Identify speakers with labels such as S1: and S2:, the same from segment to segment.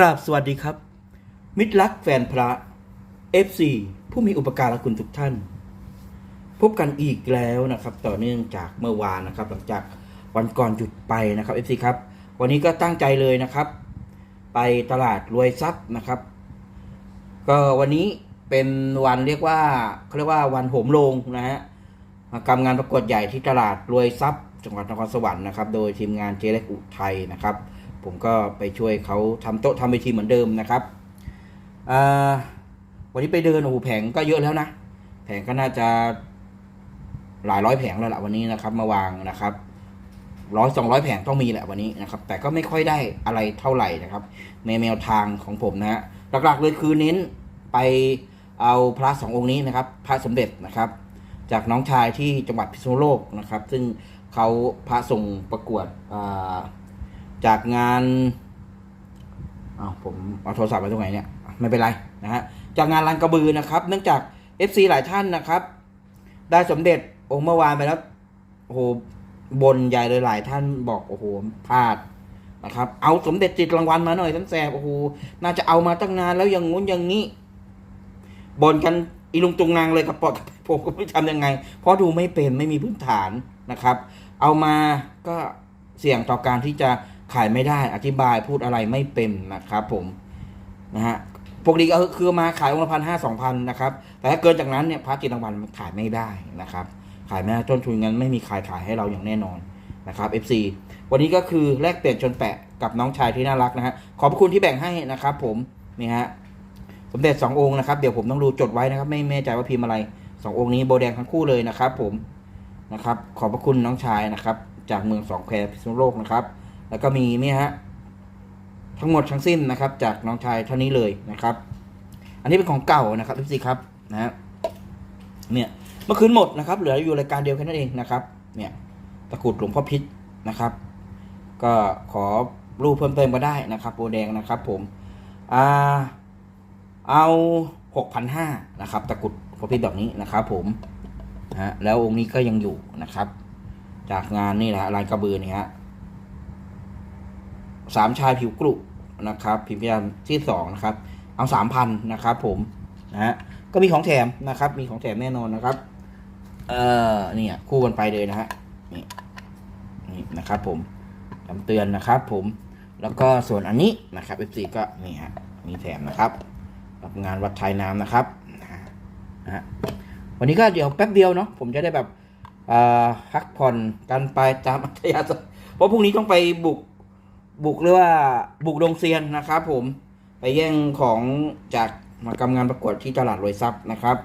S1: กราบสวัสดีครับ มิตรรักแฟนพระ FC ผู้มีอุปการะคุณทุกท่าน พบกันอีกแล้วนะครับ ต่อเนื่องจากเมื่อวานนะครับ หลังจากวันก่อนหยุดไปนะครับ FC ครับ วันนี้ก็ตั้งใจเลยนะครับ ไปตลาดรวยทรัพย์นะครับ ก็วันนี้เป็นวันเรียกว่าเขาเรียกว่าวันโหมโรงนะฮะกรรมงานประกวดใหญ่ที่ตลาดรวยทรัพย์ จังหวัดนครสวรรค์นะครับ โดยทีมงานเจเล็กอุทัยนะครับ ผมก็ไปช่วยเขาทำโต๊ะทำเวทีเหมือนเดิมนะครับวันนี้ไปเดินโอ้โหแผงก็เยอะแล้วนะ แผงก็น่าจะหลายร้อยแผงแล้วล่ะวันนี้นะครับ มาวางนะครับร้อยสองร้อยแผงต้องมีแหละวันนี้นะครับ แต่ก็ไม่ค่อยได้อะไรเท่าไหร่นะครับในแนวทางของผมนะฮะหลักๆเลยคือเน้นไปเอาพระสององค์นี้นะครับ พระสมเด็จนะครับ จากน้องชายที่จังหวัดพิษณุโลกนะครับ ซึ่งเขาพระส่งประกวดอ่า จากงานอ้าวผมเอาโทรศัพท์ไปตรงไหนเนี่ยไม่เป็นไรนะฮะจากงานลานกระบือนะครับ เนื่องจาก FC หลายท่านนะครับ ได้สมเด็จองค์เมื่อวานไปแล้วโอ้โหบนใหญ่เลยหลายท่านบอกโอ้โหพลาดนะครับ เอาสมเด็จจิตรางวัลมาหน่อยท่านแสบโอ้โหน่าจะเอามาตั้งนานแล้วอย่างงู้นอย่างนี้บนกันอีลุงตุงนางเลยกับปอดผมก็ไม่ทำยังไง เพราะดูไม่เป็นไม่มีพื้นฐานนะครับ เอามาก็เสี่ยงต่อการที่จะ ขายไม่ได้อธิบายพูดอะไรไม่เป็นนะครับ ผมนะฮะปกติก็คือมาขายองค์ละพันห้าสองพันนะครับ แต่ถ้าเกินจากนั้นเนี่ยพระจิตรางวัลมันขายไม่ได้นะครับ ขายไม่ได้ต้นทุนเงั้นไม่มีขายขายให้เราอย่างแน่นอนนะครับ FC วันนี้ก็คือแลกเปลี่ยนชนแปะกับน้องชายที่น่ารักนะฮะขอบคุณที่แบ่งให้นะครับ ผมนี่ฮะสมเด็จสององค์นะครับเดี๋ยวผมต้องดูจดไว้นะครับ ไม่แน่ใจว่าพิมพ์อะไรสององค์นี้โบแดงทั้งคู่เลยนะครับ ผมนะครับ ขอบพระคุณน้องชายนะครับ จากเมืองสองแควพิษณุโลกนะครับ แล้วก็มีนี่ฮะทั้งหมดทั้งสิ้นนะครับ จากน้องชายเท่านี้เลยนะครับ อันนี้เป็นของเก่านะครับพี่ซีครับนะฮะเนี่ยเมื่อคืนหมดนะครับ เหลืออยู่รายการเดียวแค่นั้นเองนะครับ เนี่ยตะกรุดหลวงพ่อพิษนะครับ ก็ขอรูปเพิ่มเติมก็ได้นะครับโบแดงนะครับ ผมอ่าเอาหกพันห้านะครับ ตะกรุดพอพิษดอกนี้นะครับ ผมฮะแล้วองค์นี้ก็ยังอยู่นะครับ จากงานนี่แหละฮะลายกระบือนี่ฮะ สามชายผิวกรุนะครับพิมพ์ยาที่สองนะครับ เอาสามพันนะครับผมนะฮะก็มีของแถมนะครับ มีของแถมแน่นอนนะครับ เอ่อเนี่ยคู่กันไปเลยนะฮะนี่นี่นะครับ ผมคำเตือนนะครับ ผมแล้วก็ส่วนอันนี้นะครับ FC ก็นี่ฮะมีแถมนะครับกับงานวัดไทยน้ำนะครับนะฮะวันนี้ก็เดี๋ยวแป๊บเดียวเนาะผมจะได้แบบอ่าพักผ่อนกันไปตามอัธยาศัยเพราะพรุ่งนี้ต้องไปบุก บุกเรียกว่าบุกดงเซียนนะครับผมไปแย่งของจากมากรรมงานประกวดที่ตลาดรวยทรัพย์นะครับ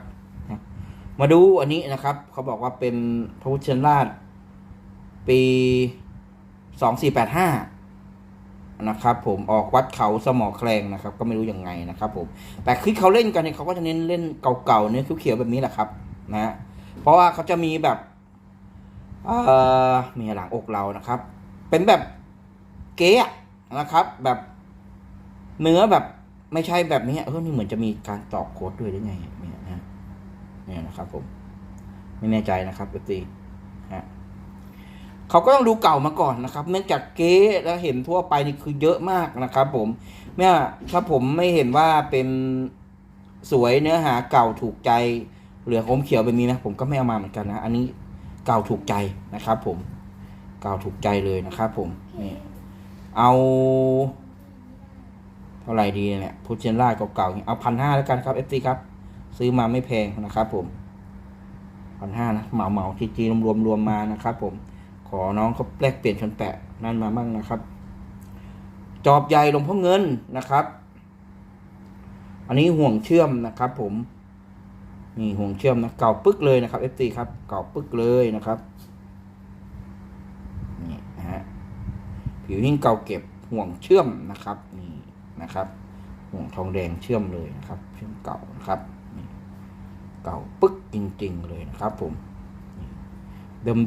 S1: มาดูอันนี้นะครับ เขาบอกว่าเป็นพระพุทธชินราช ปีสองสี่แปดห้านะครับ ผมออกวัดเขาสมอแคลงนะครับ ก็ไม่รู้ยังไงนะครับ ผม แต่คือเขาเล่นกันเนี่ยเขาก็จะเน้นเล่นเก่าๆเนื้อเขียวๆแบบนี้แหละครับ นะฮะเพราะว่าเขาจะมีแบบเอ่อมีหลังอกเรานะครับ เป็นแบบ เก๊นะครับ แบบเนื้อแบบไม่ใช่แบบนี้เออนี่เหมือนจะมีการตอกโค้ดด้วยหรือไงเนี่ยนะฮะเนี่ยนะครับ ผม ไม่แน่ใจนะครับเอฟซีฮะเขาก็ต้องดูเก่ามาก่อนนะครับ เนื่องจากเก๊แล้วเห็นทั่วไปนี่คือเยอะมากนะครับ ผมเนี่ยถ้าผมไม่เห็นว่าเป็นสวยเนื้อหาเก่าถูกใจ เหลืองอมเขียวแบบนี้นะผมก็ไม่เอามาเหมือนกันนะ อันนี้เก่าถูกใจนะครับ ผม เก่าถูกใจเลยนะครับ ผมนี่ เอา เท่าไหร่ดีเนี่ยพุชเชนล่าเก่าๆเอาพันห้าแล้วกันครับเอฟซีครับ ซื้อมาไม่แพงนะครับ ผมพันห้านะเหมาเหมาๆทีจีรวมๆรวมมานะครับ ผม ขอน้องเขาแลกเปลี่ยนชนแปะนั่นมาบ้างนะครับ จอบใหญ่หลวงพ่อเงินนะครับ อันนี้ห่วงเชื่อมนะครับ ผมนี่ห่วงเชื่อมนะเก่าปึ๊กเลยนะครับ FT ครับ เก่าปึ๊กเลยนะครับนี่นะฮะ ผิวหิ้งเก่าเก็บห่วงเชื่อมนะครับนี่นะครับ ห่วงทองแดงเชื่อมเลยนะครับ เชื่อมเก่านะครับเก่าปึ๊กจริง ๆ เลยนะครับ ผม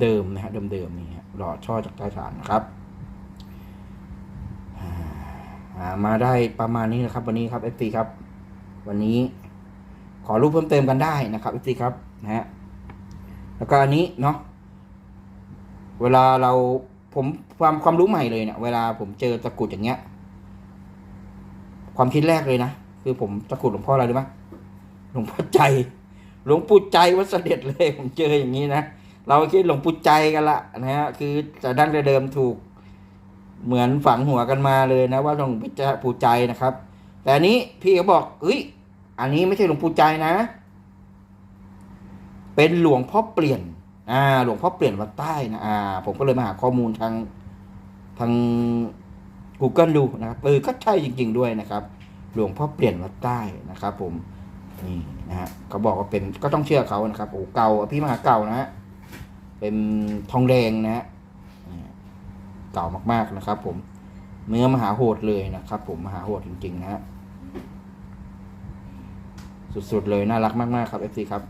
S1: เดิมๆนะฮะเดิมๆนี่ฮะหล่อช่อจากใต้ฐานนะครับมาได้ประมาณนี้นะครับ วันนี้ครับเอฟซีครับ วันนี้ขอรูปเพิ่มเติมกันได้นะครับเอฟซีครับนะฮะแล้วก็อันนี้เนาะเวลาเรา ผมความความรู้ใหม่เลยเนี่ยเวลาผมเจอตะกรุดอย่างเงี้ย ความคิดแรกเลยนะ คือผมจะขุดหลวงพ่ออะไรรู้ไหมหลวงพ่อใจ หลวงปู่ใจวัดเสด็จเลย ผมเจออย่างนี้นะเราคิดหลวงปู่ใจกันละนะฮะคือแต่ดั้งแต่เดิมถูกเหมือนฝังหัวกันมาเลยนะ ว่าหลวงปู่ใจนะครับ แต่อันนี้พี่เขาบอกเฮ้ยอันนี้ไม่ใช่หลวงปู่ใจนะ เป็นหลวงพ่อเปลี่ยน อ่า หลวงพ่อเปลี่ยนวัดใต้นะอ่า ผมก็เลยมาหาข้อมูลทางทาง Google ดูนะครับเออก็ใช่จริง ๆ ด้วยนะครับ หลวงพ่อเปลี่ยนวัดใต้นะครับ ผมนี่นะฮะเขาบอกว่าเป็นก็ต้องเชื่อเขานะครับโอ้เก่าพี่มหาเก่านะฮะเป็นทองแดงนะฮะเก่ามากๆนะครับ ผมเนื้อมหาโหดเลยนะครับ ผมมหาโหดจริง ๆ นะฮะสุดๆเลยน่ารักมากๆครับ FC ครับ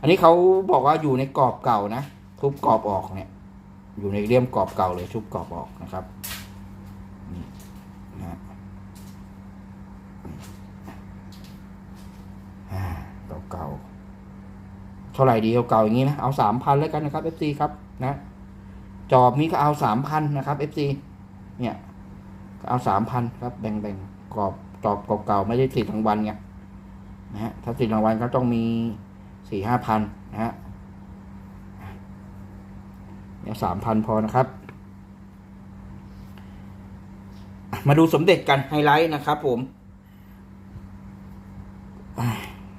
S1: อันนี้เขาบอกว่าอยู่ในกรอบเก่านะ ทุบกรอบออกเนี่ย อยู่ในเลี่ยมกรอบเก่าเลย ทุบกรอบออกนะครับนี่นะฮะอ่าเก่าเท่าไหร่ดีเก่าๆอย่างนี้นะเอาสามพันแล้วกันนะครับ FC ครับนะจอบนี้ก็เอาสามพันนะครับ FC เนี่ยเอาสามพันครับแบ่งๆกรอบจอบเก่าๆไม่ได้ติดรางวัลไงนะฮะถ้าติดรางวัลก็ต้องมี สี่ห้าพันนะฮะเนี่ยสามพันพอนะครับ มาดูสมเด็จกันไฮไลท์นะครับผม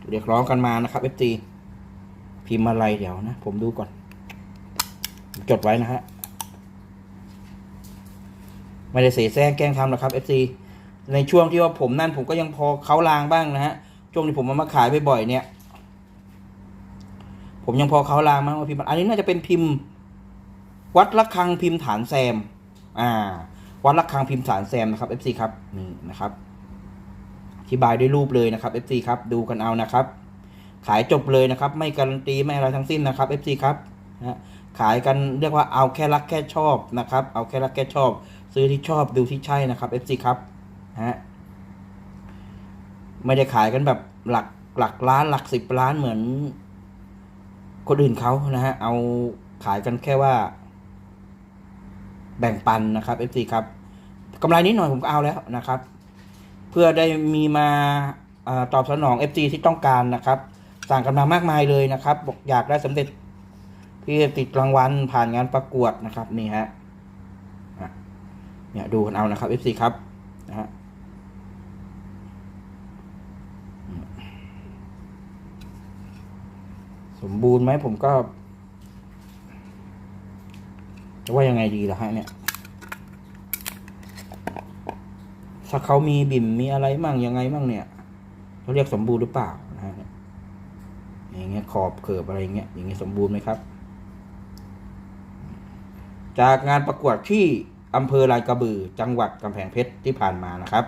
S1: เรียกร้องกันมานะครับเอฟซีพิมพ์อะไรเดี๋ยวนะ ผมดูก่อน จดไว้นะฮะไม่ได้เสแสร้งแกล้งทำหรอกครับ FC ในช่วงที่ว่าผมนั่นผมก็ยังพอเขาลางบ้างนะฮะช่วงที่ผมมามาขายบ่อยๆเนี่ย ผมยังพอเขาลางบ้างว่าพิมพ์อันนี้น่าจะเป็นพิมพ์ วัดระฆังพิมพ์ฐานแซม อ่า วัดระฆังพิมพ์ฐานแซมนะครับ FC ครับนี่นะครับอธิบายด้วยรูปเลยนะครับ FC ครับดูกันเอานะครับ ขายจบเลยนะครับ ไม่การันตีไม่อะไรทั้งสิ้นนะครับ FC ครับนะขายกันเรียกว่าเอาแค่รักแค่ชอบนะครับ เอาแค่รักแค่ชอบ ซื้อที่ชอบดูที่ใช่นะครับ FC ครับนะฮะไม่ได้ขายกันแบบหลักหลักล้านหลักสิบล้านเหมือน คนอื่นเขานะฮะเอาขายกันแค่ว่า แบ่งปันนะครับ FC ครับกำไรนิดหน่อยผมก็เอาแล้วนะครับ เพื่อได้มีมาอตอบสนอง FG ที่ต้องการนะครับ สั่งกันมามากมายเลยนะครับบอกอยากได้สำเร็จที่ติดรางวัลผ่านงานประกวดนะครับ นี่ฮะอะเนี่ยดูกันเอานะครับ FC ครับนะฮะ สมบูรณ์ไหมผมก็ จะว่ายังไงดีล่ะฮะเนี่ย ถ้าเขามีบิ่มมีอะไรมั่งยังไงมั่งเนี่ยเขาเรียกสมบูรณ์หรือเปล่านะฮะอย่างเงี้ยขอบเขิบอะไรเงี้ยอย่างเงี้ยสมบูรณ์ไหมครับ จากงานประกวดที่อำเภอลาดกระบือ จังหวัดกำแพงเพชรที่ผ่านมานะครับ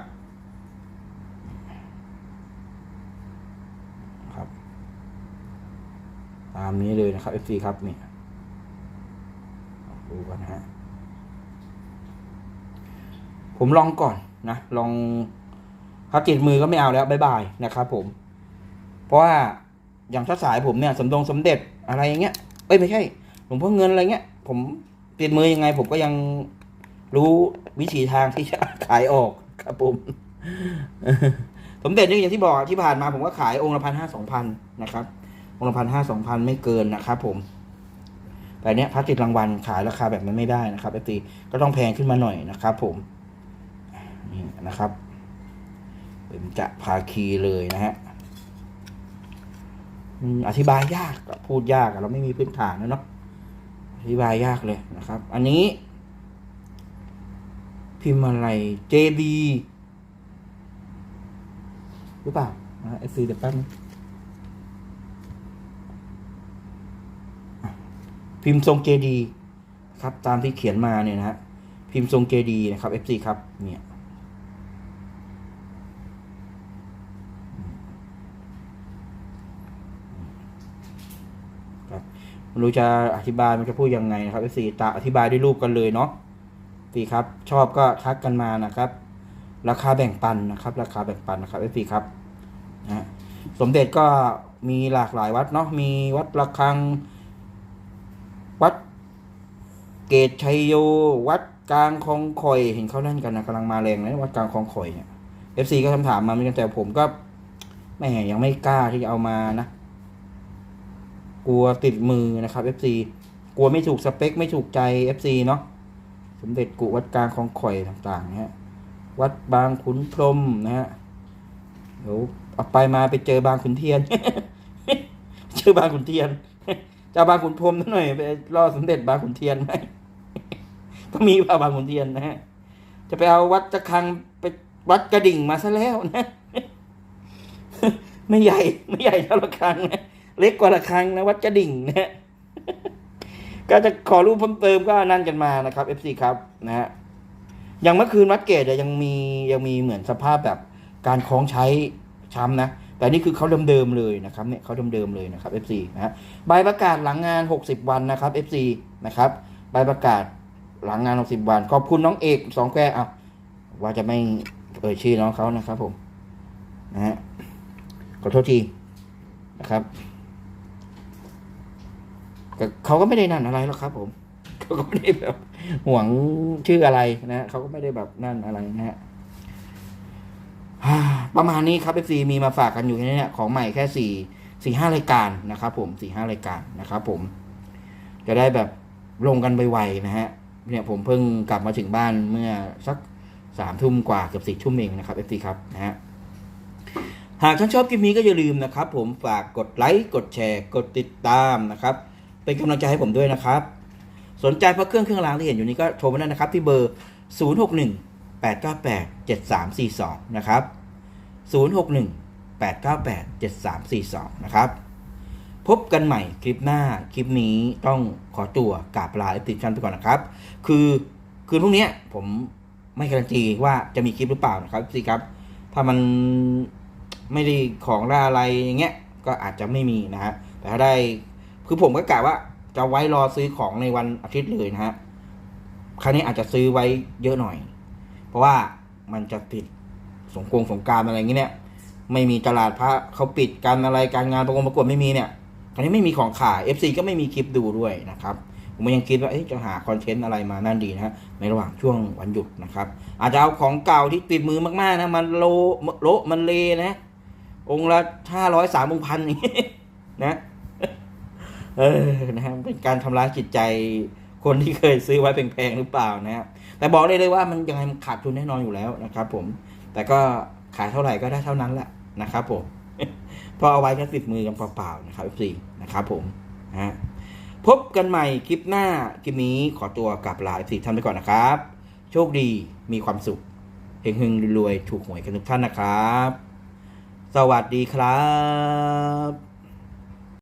S1: ามนี้เลยนะครับ FC ครับนี่ดูกันนะฮะผมลองก่อนนะ ลองถ้าติดมือก็ไม่เอาแล้วบายบายนะครับผม เพราะว่าอย่างถ้าสายผมเนี่ยสมดงสมเด็จอะไรอย่างเงี้ยเอ้ยไม่ใช่หลวงพ่อเงินอะไรเงี้ย ผมติดมือยังไง ผมก็ยังรู้วิธีทางที่จะขายออกครับผมสมเด็จนี่อย่างที่บอกที่ผ่านมาผมก็ขายองค์ละพันห้าสองพันนะครับ องค์ละพันห้าสองพันไม่เกินนะครับผมแต่เนี้ยพระติดรางวัลขายราคาแบบนั้นไม่ได้นะครับเอฟซีก็ต้องแพงขึ้นมาหน่อยนะครับ ผมนี่นะครับเป็นจะภาคีเลยนะฮะอธิบายยากพูดยากเราไม่มีพื้นฐานนะเนาะอธิบายยากเลยนะครับ อันนี้ พิมพ์อะไร JB หรือเปล่านะเอซีเดี๋ยวแป๊บนึงอะ พิมพ์ทรง JD ครับตามที่เขียนมาเนี่ยนะฮะพิมพ์ทรง JD นะครับ FC ครับเนี่ยครับไม่รู้จะอธิบายมันจะพูดยังไงนะครับ FC ตาอธิบายด้วยรูปกันเลยเนาะสีครับ ชอบก็ทักกันมานะครับ ราคาแบ่งปันนะครับ ราคาแบ่งปันนะครับ FC ครับนะฮะสมเด็จก็มีหลากหลายวัดเนาะมีวัดระฆัง วัดเกตชัยโย วัดกลางคลองคอยเห็นเขาเล่นกันนะกำลังมาแรงเลยวัดกลางคลองคอยเนี่ย FC ก็คำถามมาเหมือนกันแต่ผมก็ไม่ยังไม่กล้าที่จะเอามานะ กลัวติดมือนะครับ FC กลัวไม่ถูกสเปค ไม่ถูกใจ FC เนาะสมเด็จกุวัดกลางของข่อยต่างๆนะฮะวัดบางขุนพรมนะฮะเดี๋ยวเอาไปมาไปเจอบางขุนเทียน เจอบางขุนเทียน จะบางขุนพรมหน่อยไปรอสมเด็จบางขุนเทียนไหมก็มีพระบางขุนเทียนนะฮะจะไปเอาวัดตะคังไปวัดกระดิ่งมาซะแล้วนะ ไม่ใหญ่ ไม่ใหญ่เท่าระฆังนะเล็กกว่าระฆังนะวัดกระดิ่งนะฮะก็จะขอรูปเพิ่มเติมก็นั่นกันมานะครับ FC ครับนะฮะอย่างเมื่อคืนวัดเกตยังมียังมีเหมือนสภาพแบบการคล้องใช้ช้ำนะ แต่นี่คือเขาเดิมๆเลยนะครับเนี่ยเขาเดิมๆเลยนะครับ FC นะฮะใบประกาศหลังงาน 60 วันนะครับ FC นะครับใบประกาศหลังงาน 60 วัน ขอบคุณน้องเอกสองแควอะว่าจะไม่เอ่ยชื่อน้องเขานะครับผมนะฮะขอโทษทีนะครับเขาก็ไม่ได้นั่นอะไรหรอกครับ ผมเขาก็ไม่ได้แบบห่วงชื่ออะไรนะเขาก็ไม่ได้แบบนั่นอะไรนะฮะ ประมาณนี้ครับ FC มีมาฝากกันอยู่ในนี้ของใหม่แค่สี่สี่ห้ารายการนะครับผมสี่ห้ารายการนะครับผม จะได้แบบลงกันไวๆนะฮะเนี่ยผมเพิ่งกลับมาถึงบ้านเมื่อสักสามทุ่มกว่าเกือบสี่ทุ่มเองนะครับ FC ครับนะฮะหากท่านชอบคลิปนี้ก็อย่าลืมนะครับ ผมฝากกดไลค์กดแชร์ กดติดตามนะครับ เป็นกำลังใจให้ผมด้วยนะครับ สนใจพระเครื่องเครื่องรางที่เห็นอยู่นี้ก็โทรมาได้นะครับ ที่เบอร์ 061 898 7342 นะครับ 061 898 7342 นะครับ พบกันใหม่คลิปหน้า คลิปนี้ต้องขอตัวกราบลาเอฟติชันไปก่อนนะครับ คือคืนพรุ่งนี้ผมไม่การันตีว่าจะมีคลิปหรือเปล่านะครับสิครับ ถ้ามันไม่ได้ของล่าอะไรอย่างเงี้ย ก็อาจจะไม่มีนะฮะ แต่ถ้าได้ คือผมก็กะว่าจะไว้รอซื้อของในวันอาทิตย์เลยนะฮะ ครั้งนี้อาจจะซื้อไว้เยอะหน่อย เพราะว่ามันจะติด สงกรงสงการอะไรอย่างเงี้ยเนี่ย ไม่มีตลาดพระเขาปิดการอะไรการงานประกวดประกวดไม่มีเนี่ยคราวนี้ไม่มีของขาย FC ก็ไม่มีคลิปดูด้วยนะครับผมยังคิดว่าจะหาคอนเทนต์อะไรมานั่นดีนะฮะในระหว่างช่วงวันหยุดนะครับ อาจจะเอาของเก่าที่ติดมือมากๆนะมันโลโลมันเลนะ องละห้าร้อยสามองพันอีกนะเออนะฮะเป็นการทำร้ายจิตใจคนที่เคยซื้อไว้แพงๆหรือเปล่านะฮะแต่บอกได้เลยว่ามันยังไงมันขาดทุนแน่นอนอยู่แล้วนะครับ ผม แต่ก็ขายเท่าไหร่ก็ได้เท่านั้นแหละนะครับผมพอเอาไว้แค่ติดมือกันเปล่าๆนะครับสีนะครับผมฮะพบกันใหม่คลิปหน้า คลิปนี้ขอตัวกลับลาสีท่านไปก่อนนะครับ โชคดีมีความสุขเฮงๆรวยๆถูกหวยกันทุกท่านนะครับ สวัสดีครับ